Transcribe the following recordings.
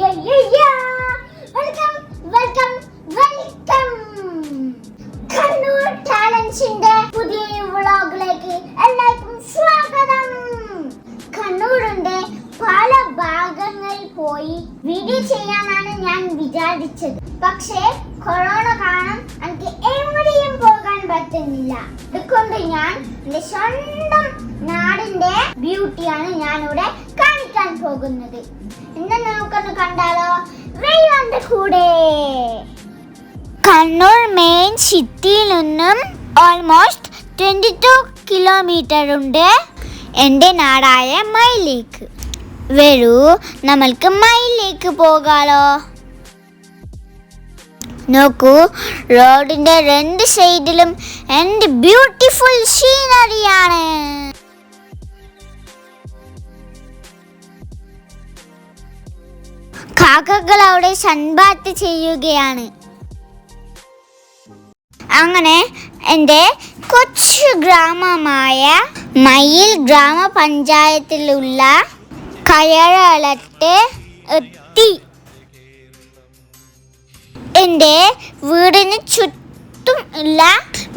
Welcome welcome welcome Kannur ടാലൻസിന്റെ പുതിയ വ്ളോഗിലേക്ക് എല്ലാവർക്കും സ്വാഗതം. കണ്ണൂരിന്റെ പല ഭാഗങ്ങളിൽ പോയി വീഡിയോ ചെയ്യാനാണ് ഞാൻ വിചാരിച്ചത്. പക്ഷേ കൊറോണ കാരണം എനിക്ക് എവിടെയും പോകാൻ പറ്റുന്നില്ല. അതുകൊണ്ട് ഞാൻ എന്റെ സ്വന്തം നാടിന്റെ ബ്യൂട്ടിയാണ് ഞാനിവിടെ ഇവിടെ കാണിക്കാൻ പോകുന്നത്. ഇന്ന് നമുക്കൊന്ന് കണ്ടാലോ? വെയ്യാന്റെ കൂടെ. കണ്ണൂർ മെയിൻ സിറ്റിയിൽ നിന്നും ഓൾമോസ്റ്റ് ട്വന്റി ടു കിലോമീറ്റർ ഉണ്ട്. എന്റെ നാടായ മൈലേക്ക്. വരൂ നമ്മൾക്ക് മൈലേക്ക് പോകാലോ. നോക്കൂ റോഡിന്റെ രണ്ട് സൈഡിലും എന്റെ ബ്യൂട്ടിഫുൾ സീനറിയാണ് കാക്കകൾ അവിടെ സൺബാത്ത് ചെയ്യുകയാണ്. അങ്ങനെ എന്റെ കൊച്ചു ഗ്രാമമായ മയിൽ ഗ്രാമപഞ്ചായത്തിലുള്ള കയറളത്ത് എത്തി. എന്റെ വീടിന് ചുറ്റും ഉള്ള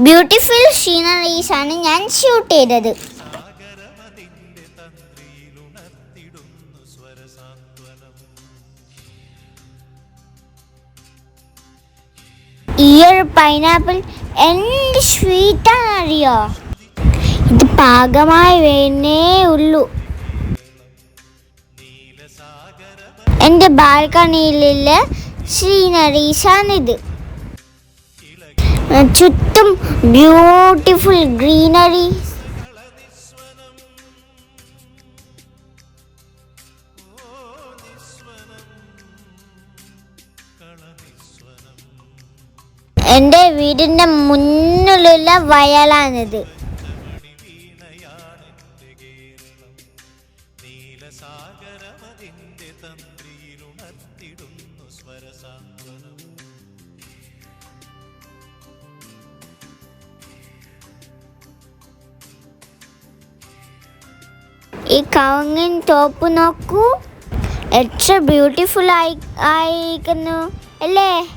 ബ്യൂട്ടിഫുൾ സീനറീസ് ആണ് ഞാൻ ഷൂട്ട് ചെയ്തത്. ഈ ഒരു പൈനാപ്പിൾ എന്ത് സ്വീറ്റാണ് അറിയോ ഇത് പാകമായി വേണേ ഉള്ളൂ. എന്റെ ബാൽക്കണിയിലുള്ള ശ്രീനറീസാണിത് ചുറ്റും ബ്യൂട്ടിഫുൾ ഗ്രീനറി വീടിന്റെ മുന്നിലുള്ള വയലാണിത്. ഈ കവുങ്ങിൻ ടോപ്പ് നോക്കൂ. എത്ര ബ്യൂട്ടിഫുൾ ആയി ആയിരിക്കുന്നു. അല്ലേ?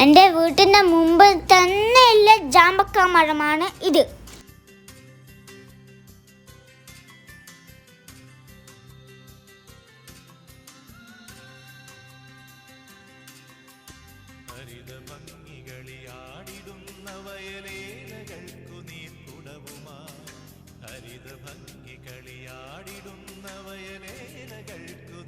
എന്റെ വീട്ടിന്റെ മുമ്പ് തന്നെയുള്ള ജാമ്പക്ക മരമാണ് ഇത്. ഹരിത ഭംഗികളിയാടിടുന്ന വയലേലകൾക്കു വയലേലകൾക്കു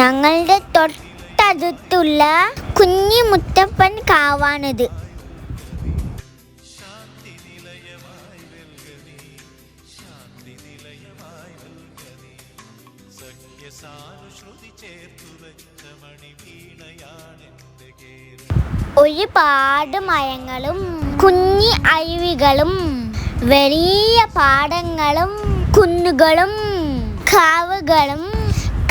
ഞങ്ങളുടെ തൊട്ടടുത്തുള്ള കുഞ്ഞി മുത്തപ്പൻ കാവാണിത്. ഒരുപാട് മരങ്ങളും കുഞ്ഞി അരുവികളും വലിയ പാടങ്ങളും കുന്നുകളും കാവുകളും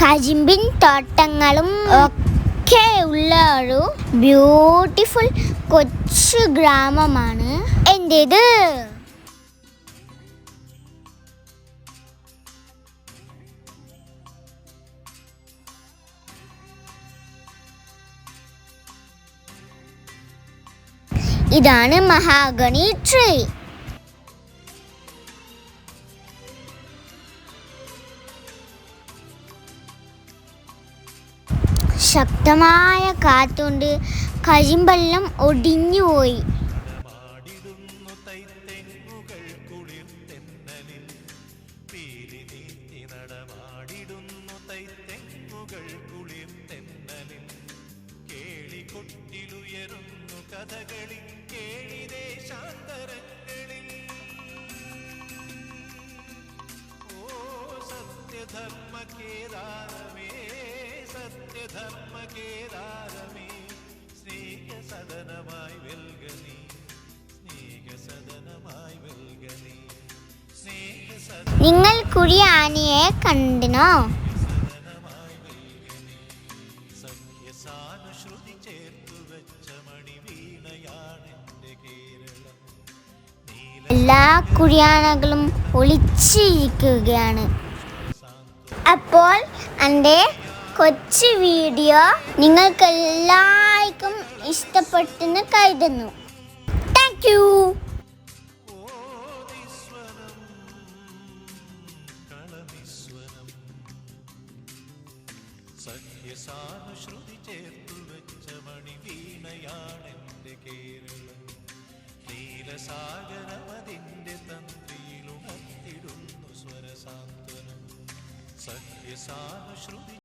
കരിമ്പിൻ തോട്ടങ്ങളും ഒക്കെ ഉള്ള ഒരു ബ്യൂട്ടിഫുൾ കൊച്ചു ഗ്രാമമാണ് എന്റേത് ഇതാണ് മഹാഗണി ട്രീ. ശക്തമായ കാറ്റുണ്ട് കരിമ്പെല്ലാം ഒടിഞ്ഞുപോയി. കൊട്ടിലുയരുന്നു കഥകളി ഓ കേദാര സത്യധർമ്മ കേദാരമേ സ്നേഹസദനമായി വെൽകനി സ്നേഹസദനമായി വെൽകനി നിങ്ങൾ കുഴിയാനിയെ കണ്ടിനോ? സഖ്യസാനുശ്രുതി ചേർത്തു വെച്ച മണിവീണയാണെന്റെ കേരളം. എല്ലാ കുഴിയാനകളും ഒളിച്ചിരിക്കുകയാണ്. അപ്പോൾ എന്റെ കൊച്ചു വീഡിയോ നിങ്ങൾക്ക് എല്ലാവർക്കും ഇഷ്ടപ്പെട്ടെന്ന് കരുതുന്നു. താങ്ക് യു സഖ്യസാനുശ്രുതി ചേർത്തു വെച്ച മണിവീണയാണെന്റെ കേരളം. നീലസാഗരമതിന്റെ തന്ത്രിയിലുണർത്തിടുന്നു സ്വരസാന്ത്വനം. സഖ്യസാനുശ്രുതി